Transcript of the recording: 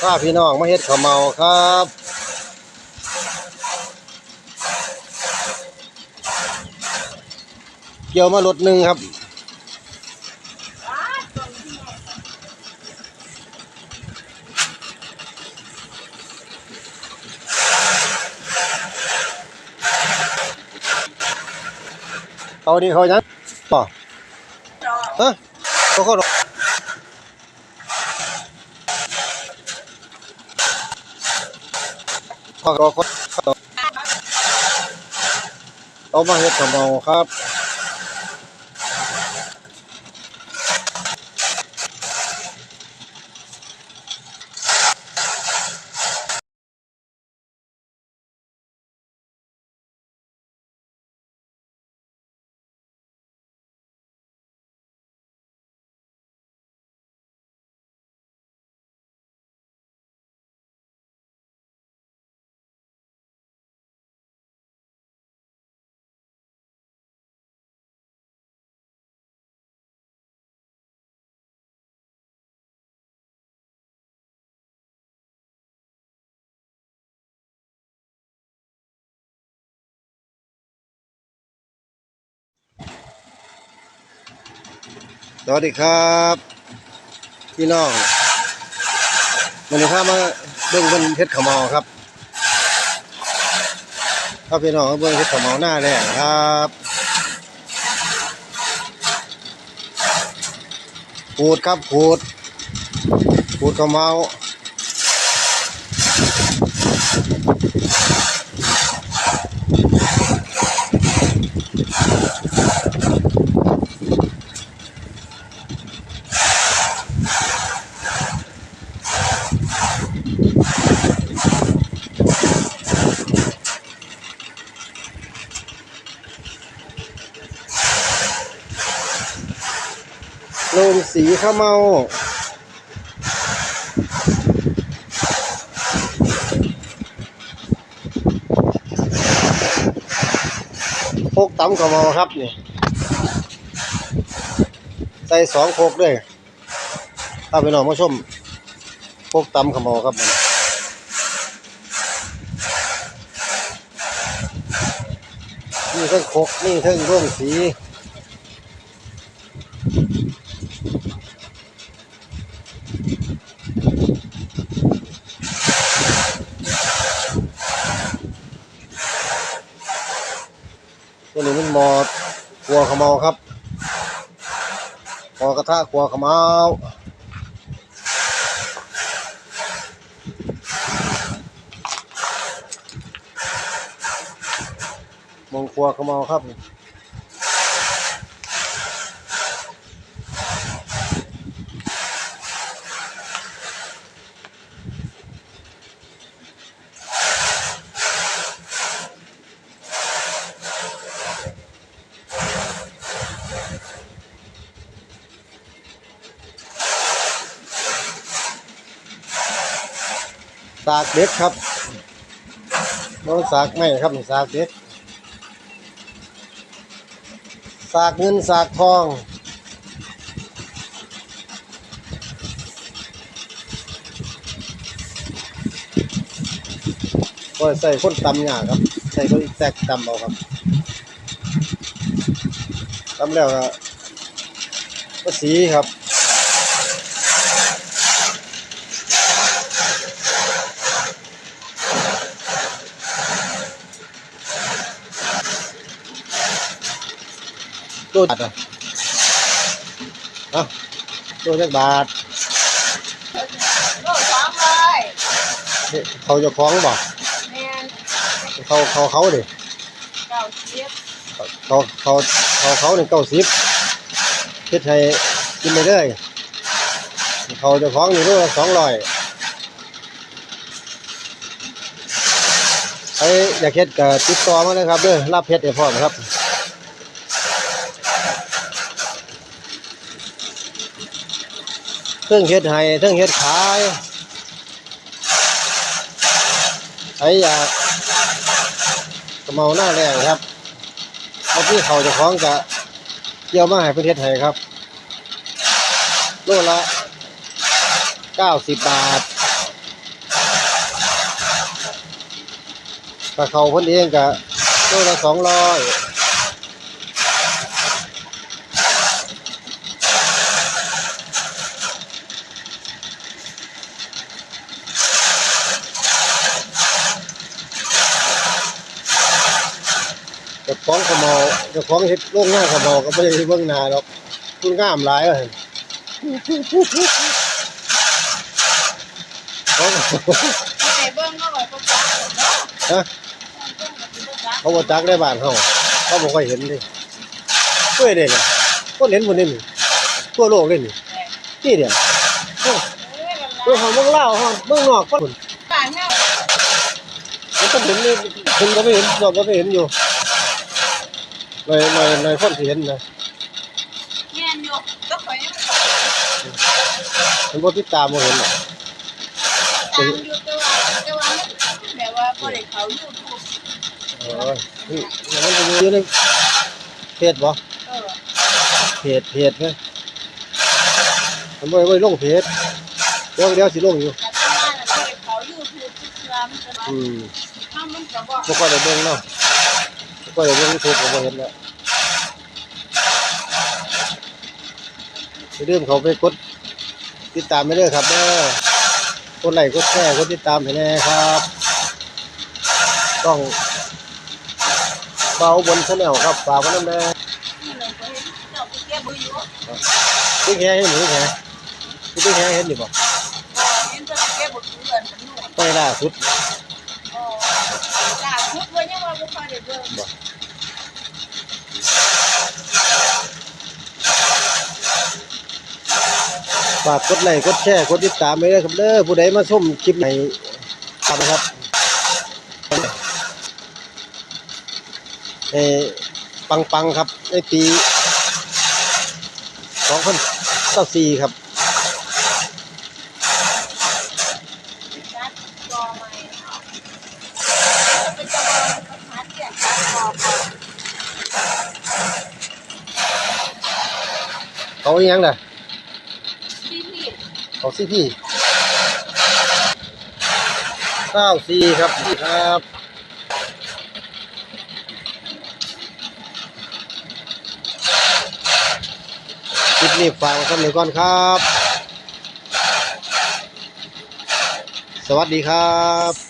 ข้าพี่น้องมาเฮ็ดข้าวเมาครับเกี่ยวมารถหนึ่งครับเอานี่เขายังต่อฮะเขาเขา เขาเขาเขาเอามาเฮ็ดข้าวเมาครับ สวัสดีครับพี่น้องวันนี้ข้ามาเบิ่งเบิ่งเพชรขมาครับครับพี่น้องเบิ่งเพชรขมาหน้าแรกครับขูดครับขูดขูดขาวเมา ลงสีข้าวเมาโคกตำข้าวเมาครับนี่ ใส่สองโคกด้วยถ้าไปนองมาชมโคกตำข้าวเมาครับมันนี่เทั้งโคกนี่เทั้งร่วงสี ตัวนี้มันหมอดครัวขาวเมาครับหมอกระทะครัวขาวเมามองครัวขาวเมาครับ สากเด็ดครับน้องสากไม่ครับนี่สากเด็ดสากเงินสากทองก็ใส่คนตำหยาครับ ใส่คนอีกแตกตำเอาครับตำแล้วก็สีครับ ตัวบาทอะฮะตัวจักบาทโลสองร้อยนี่เขาจะคล้องบ่แมนเขาเขาเขาดิเก้าสิบเขาเขาเขาเขาหนึ่งเก้าสิบคิดให้กินไปเลยเขาจะคล้องนี่ด้วยสองร้อยไอ้อยากเฮ็ดก็ติดต่อมาเลยครับเด้อรับเฮ็ดให้พร้อมครับ เครื่องเฮ็ดไห้เครื่องเฮ็ดขายใครอยากกะเมาหน้าแรงครับเอาที่เขาจะคล้องกะเกี่ยวมาให้ประเทศไทยครับโลละเก้าสิบบาทกระเขาพ้นเองกะโลละสองร้อย จะคล้าของขมอเจะคล้าของเฮ็ดโรงงานขมอก็ไม่ได้เบิ่งหน้าหรอกคุณงามหลายว่าหั่นของไอ้เบิ้งก็ไว้ประจักษ์เนาะฮะเบิ้งก็สิประจักษ์เขาบ่จักได้บ้านเขาเขาบ่ค่อยเห็นดิเฮ้ยเด้นี่คนเห็นบ่นี่นี่ทั่วโลกเลยนี่นี่เดียวโอ้เอ้ยเมืองเขาเมืองลาวเฮาเมืองนอกคนบ้านเฮามันก็เห็นนี่เพิ่นก็ไม่เห็นเราก็ไม่เห็นอยู่ ในในในคนที่เห็นนะแม่นอยู่ก็ข่อยยังมันบ่ติดตามบ่เห็นหรอกตามอยู่แต่ว่าแต่ว่ามันแบบว่าบ่ได้เข้า YouTube เออนี่มันจะอยู่ในเพจบ่เออเพจเพจนะมันบ่ได้บ่ได้ลงเพจเดี๋ยวเดี๋ยวสิลงอยู่ แต่ที่ว่าน่ะบ่ได้เข้า YouTube ทุกเทื่อมันก็ว่าอืมถ้ามันก็บ่บ่ค่อยได้เบิ่งเนาะ บ่ค่อยได้เบิ่ง YouTube ก็บ่เห็นแล้วอย่าลืมเขาไปกดติดตามไปเด้ครับเด้อกดไลค์กดแชร์กดติดตามให้แน่ครับ ต้องเบาบนชาแนลครับฝากไว้นำแน่ที่เลยก็เห็นเจ้าไปเก็บบ่อยู่บ่ติ๊กแฮเห็นหรือแฮติ๊กแฮเห็นอยู่บ่เห็นเจ้าไปเก็บบ่อเป็นหน่วยไปล่าสุด บอยได้เบิ่งฝากกดไลค์กดแชร์กดติดตามไปด้อครับเด้อผู้ใดมาชมคลิปไหนทำครับเอปังปังๆครับในปีสองพันเก้าสี่ครับ จัดรอใหม่เป็นจะว่าประทัดเนี่ยจัดรอก่อน เขาอีหยังน่ะพี่พี่เขาสิพี่เก้าสี่ครับพี่ครับคลิปนี้ฝากไว้สำหรับก่อนครับ สวัสดีครับ